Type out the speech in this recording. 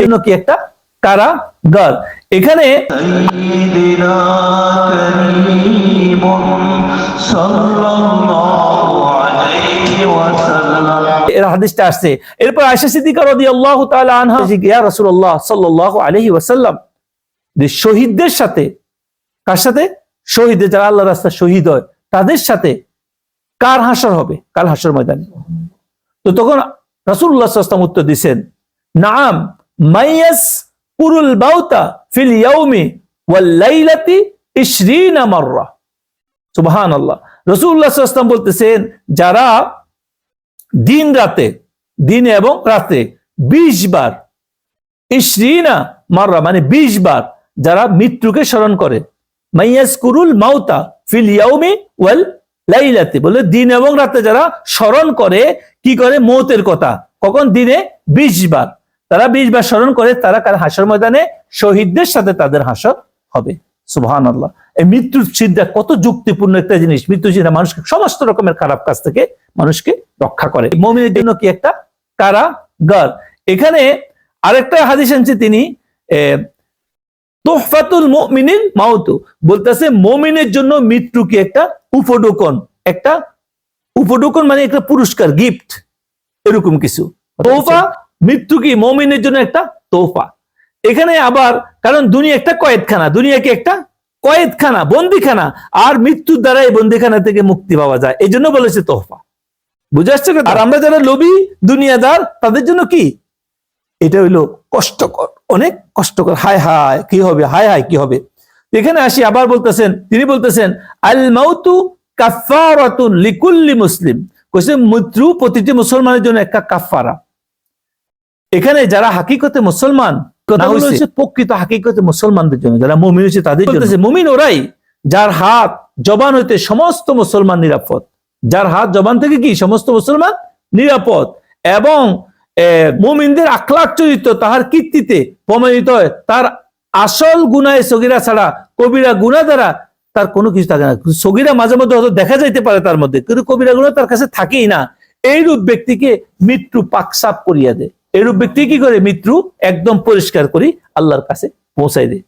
জন্য কি একটা? কারাগার এখানে হাদিসটা আসছে। এরপর সিদ্দিকা রদি আল্লাহ আনহা ইয়া রসুল্লাহ সাল্লাহ আলহি ওয়াসাল্লাম, যে শহীদদের সাথে, কার সাথে? শহীদে যারা আল্লাহ রাস্তা শহীদ হয়, তাদের সাথে কার হাসর হবে? কাল হাসর ময়দানে? তো তখন রাসুল্লাহ উত্তর দিচ্ছেন নাম মাইয়াস পুরুল বাউতা ফিল ইয়াউমি ওয়াল লাইলাতি 20 মাররা। সুবহানাল্লাহ। রাসূলুল্লাহ সাল্লাল্লাহু আলাইহি বলতেছেন, যারা দিন রাতে, দিন এবং রাতে বিশ বার ইশরিনা মাররা মানে বিশ বার যারা মৃত্যুকে স্মরণ করে, মাইয়াস কুরুল মাউতা ফিল ইয়াউমি ওয়াল লাইলাতে, বলে দিন এবং রাতে যারা স্মরণ করে, কি করে? মৌতের কথা। কখন? দিনে বিশ বার। তারা বিশ বার স্মরণ করে তারা কার হাসর ময়দানে? শহীদদের সাথে তাদের হাসর হবে। সুবহান আল্লাহ এই মৃত্যুর চিন্তা কত যুক্তিপূর্ণ একটা জিনিস। মৃত্যু চিন্তা মানুষকে সমস্ত রকমের খারাপ কাজ থেকে মানুষকে রক্ষা করে। মমিনের জন্য কি একটা? কারাগার। এখানে আরেকটা হাদিস আনছে তিনি তোহফাতুল মুমিনিন মাউতু। বলতেছে মমিনের জন্য মৃত্যু কি একটা? উপডোকন একটা উপডোকন মানে একটা পুরস্কার গিফট। এরকম কিছু। তোফা মৃত্যু কি মমিনের জন্য একটা তোফা এখানে আবার, কারণ দুনিয়া একটা কয়েদখানা, দুনিয়া কি একটা কয়েদখানা, বন্দিখানা, আর মৃত্যুর দ্বারা এই বন্দিখানা থেকে মুক্তি পাওয়া যায়। এই জন্য বলেছে তোহফা। বুঝে আসছে আর আমরা যারা লোভী, দুনিয়াদার, তাদের জন্য কি? এটা হইল কষ্টকর, অনেক কষ্টকর। হায় হায়, কি হবে? হায় হায়, কি হবে? এখানে আসি, আবার বলতেছেন, তিনি বলতেছেন, আল মাউতু কাফারাতুন লিকুল্লি মুসলিম। কইছে, মৃত্যু প্রতিটি মুসলমানের জন্য একটা কাফারা এখানে যারা হাকিকতে মুসলমান কথা হচ্ছে প্রকৃত হাকিকতে মুসলমানদের জন্য। যারা মুমিন হচ্ছে তাদের জন্য। মুমিন ওরাই যার হাত জবান হইতে সমস্ত মুসলমান নিরাপদ। যার হাত জবান থেকে কি? সমস্ত মুসলমান নিরাপদ। এবং মুমিনদের আখলাক চরিত্র তাহার কীর্তিতে প্রমাণিত হয়। তার আসল গুনায় সগিরা ছাড়া কবিরা গুণা দ্বারা তার কোনো কিছু থাকে না। সগিরা মাঝে মধ্যে হয়তো দেখা যাইতে পারে তার মধ্যে কিন্তু কবিরা গুণা তার কাছে থাকেই না। এইরূপ ব্যক্তিকে মৃত্যু পাকসাপ করিয়া দেয়। এইরূপ ব্যক্তি কি করে? মৃত্যু একদম পরিষ্কার করি আল্লাহর কাছে পৌঁছাই দেয়।